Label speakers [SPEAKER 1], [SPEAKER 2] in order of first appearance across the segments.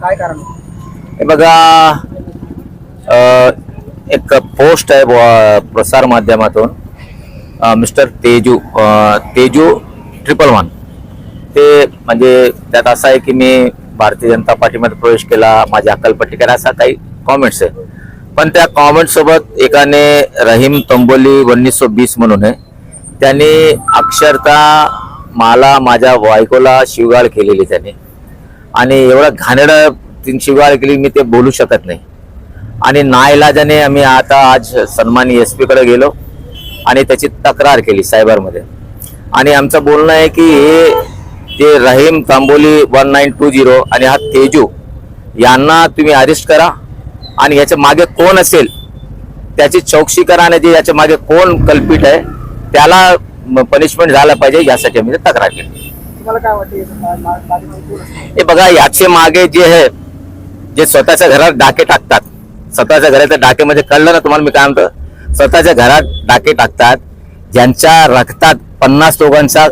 [SPEAKER 1] काय कारण?
[SPEAKER 2] हे बघा अ, एक पोस्ट आहे बुवा प्रसार माध्यमातून. अ, mister Teju uh, Teju triple one. ते म्हणजे त्यात असं आहे की मी भारतीय जनता पार्टीमध्ये प्रवेश केला माझी अक्कलपट्टी करा असा काही कॉमेंट्स आहे. पण त्या कॉमेंट सोबत एकाने रहीम तंबोली उन्नीस सौ बीस म्हणून आहे. त्यांनी अक्षरता मला माझ्या बायकोला शिवगाळ केलेली त्याने. आणि एवढं घाणेरडं तीन शिवाळ केली मी ते बोलू शकत नाही. आणि नाईलाजाने आम्ही आता आज सन्मानी एसकडे गेलो आणि त्याची तक्रार केली सायबरमध्ये. आणि आमचं बोलणं आहे की हे ते Rahim Tamboli one nine two zero आणि हा तेजू यांना तुम्ही अरेस्ट करा आणि याच्या मागे कोण असेल त्याची चौकशी करा आणि जे याच्या मागे कोण कल्पित आहे त्याला पनिशमेंट झाला पाहिजे यासाठी आम्ही तक्रार केली.
[SPEAKER 1] तुम्हाला काय वाटते
[SPEAKER 2] हे बघा याचे मागे जे आहे जे स्वतःच्या घरात डाके टाकतात. स्वतःच्या घराच्या डाकेमध्ये कळलं ना तुम्हाला मी काय म्हणतो? स्वतःच्या घरात डाके टाकतात. ज्यांच्या रक्तात पन्नास लोकांचा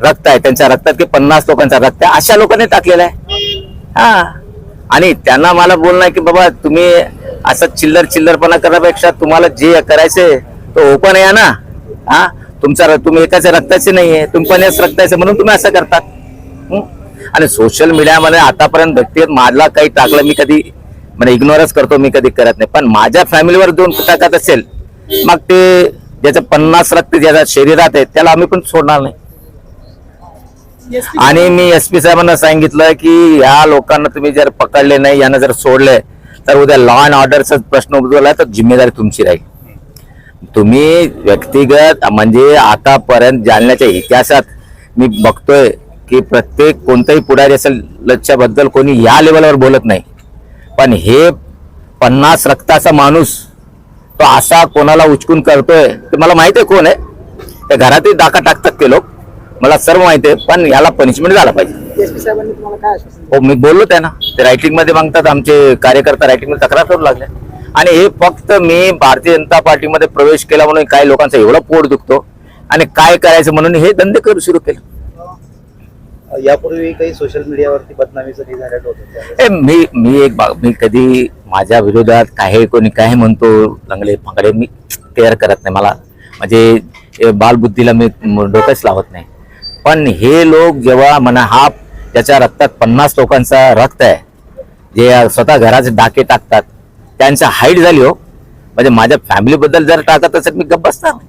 [SPEAKER 2] रक्त आहे त्यांच्या रक्तात की पन्नास लोकांचा रक्त आहे अशा लोकांनी टाकलेला आहे. हा. आणि त्यांना मला बोलणं आहे की बाबा तुम्ही असं चिल्लर चिल्लरपणा करण्यापेक्षा तुम्हाला जे करायचंय तो ओपन आहे ना. हा? तुमचा तुम्ही एकाच्या रक्ताचे नाहीये तुम्ही पण याच रक्ताचे म्हणून तुम्ही असं करतात? आणि सोशल मीडियामध्ये आतापर्यंत व्यक्ती माझला काही टाकलं मी कधी म्हणजे इग्नोरच करतो मी कधी करत नाही. पण माझ्या फॅमिलीवर दोन टाकत असेल मग ते ज्याचं पन्नास रक्त ज्याच्या शरीरात आहे त्याला आम्ही पण सोडणार नाही. आणि मी एस पी साहेबांना सांगितलं की या लोकांना तुम्ही जर पकडले नाही यांना जर सोडले तर उद्या लॉ अँड ऑर्डरचा प्रश्न उद्भवला तर जिम्मेदारी तुमची राहील. तुम्ही व्यक्तिगत म्हणजे आतापर्यंत जालन्याच्या इतिहासात मी बघतोय की प्रत्येक कोणताही पुढारी असेल लच्या बद्दल कोणी या लेवलवर बोलत नाही. पण हे पन्नास रक्ताचा माणूस तो असा कोणाला उचकून करतोय ते मला माहिती आहे कोण आहे? त्या घरातही डाका टाकतात ते लोक. मला सर्व माहिती आहे पण याला पनिशमेंट झाला पाहिजे? हो मी बोललो त्यांना ते रायटिंगमध्ये मागतात आमचे कार्यकर्ता रायटिंगमध्ये तक्रार करू लागले. आणि हे फक्त मी भारतीय जनता पार्टीमध्ये प्रवेश केला म्हणून काही लोकांचा एवढा पोट दुखतो आणि काय करायचं म्हणून हे धंदे करू सुरू केले.
[SPEAKER 3] यापूर्वी काही सोशल मीडियावरती बदनामीचं
[SPEAKER 2] मी मी एक बा- मी कधी माझ्या विरोधात काही कोणी काय म्हणतो लंगडे फांगडे मी केअर करत नाही. मला म्हणजे बालबुद्धीला मी म- डोकंच लावत नाही. पण हे लोक जेव्हा म्हणा हा त्याच्या रक्तात पन्नास लोकांचा रक्त आहे जे स्वतः घराचे डाके टाकतात त्यांचं हाईट झाली हो म्हणजे माझ्या फॅमिलीबद्दल जर टाकत असेल मी गप्प बसणार नाही.